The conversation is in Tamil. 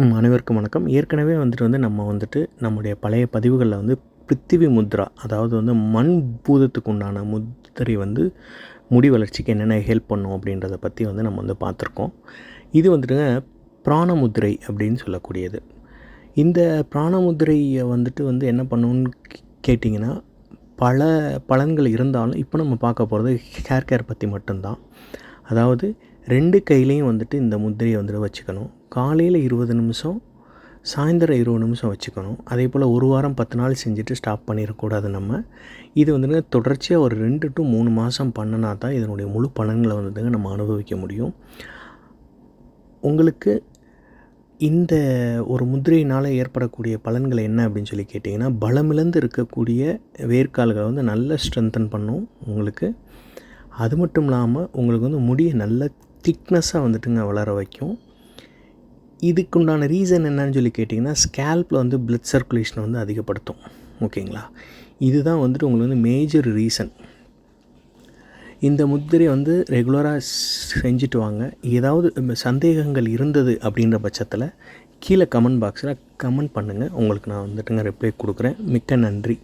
அனைவருக்கும் வணக்கம். ஏற்கனவே வந்துட்டு வந்து நம்ம வந்துட்டு நம்முடைய பழைய பதிவுகளில் வந்து பிருத்திவி முத்ரா அதாவது வந்து மண் பூதத்துக்கு உண்டான முத்திரை வந்து முடி வளர்ச்சிக்கு என்னென்ன ஹெல்ப் பண்ணும் அப்படின்றத பற்றி வந்து நம்ம வந்து பார்த்துருக்கோம். இது வந்துட்டுங்க பிராணமுத்திரை அப்படின்னு சொல்லக்கூடியது. இந்த பிராணமுத்திரையை வந்துட்டு வந்து என்ன பண்ணுன்னு கேட்டிங்கன்னா பல பலன்கள் இருந்தாலும் இப்போ நம்ம பார்க்க போகிறது ஹேர் கேர் பற்றி மட்டும்தான். அதாவது ரெண்டு கையிலையும் வந்துட்டு இந்த முத்திரையை வந்துட்டு வச்சுக்கணும். காலையில் இருபது நிமிஷம் சாயந்தரம் இருபது நிமிஷம் வச்சுக்கணும். அதே போல் ஒரு வாரம் பத்து நாள் செஞ்சுட்டு ஸ்டாப் பண்ணிடக்கூடாது நம்ம. இது வந்துங்க தொடர்ச்சியாக ஒரு ரெண்டு டு மூணு மாதம் பண்ணினா தான் இதனுடைய முழு பலன்களை வந்துட்டுங்க நம்ம அனுபவிக்க முடியும். உங்களுக்கு இந்த ஒரு முத்திரையினால் ஏற்படக்கூடிய பலன்கள் என்ன அப்படின்னு சொல்லி கேட்டிங்கன்னா பலமிழந்து இருக்கக்கூடிய வேர்க்கால்களை வந்து நல்லா ஸ்ட்ரென்தன் பண்ணும் உங்களுக்கு. அது மட்டும் இல்லாமல் உங்களுக்கு வந்து முடியை நல்ல திக்னஸ்ஸாக வந்துட்டுங்க வளர வைக்கும். இதுக்குண்டான ரீசன் என்னன்னு சொல்லி கேட்டிங்கன்னா ஸ்கேல்பில் வந்து பிளட் சர்க்குலேஷனை வந்து அதிகப்படுத்தும். ஓகேங்களா? இதுதான் வந்துட்டு உங்களுக்கு வந்து மேஜர் ரீசன் இந்த முத்திரை வந்து ரெகுலராக செஞ்சுட்டு வாங்க. ஏதாவது சந்தேகங்கள் இருந்தது அப்படின்ற பட்சத்தில் கீழே கமெண்ட் பாக்ஸில் கமெண்ட் பண்ணுங்கள் உங்களுக்கு நான் வந்துட்டுங்க ரிப்ளை கொடுக்குறேன். மிக்க நன்றி.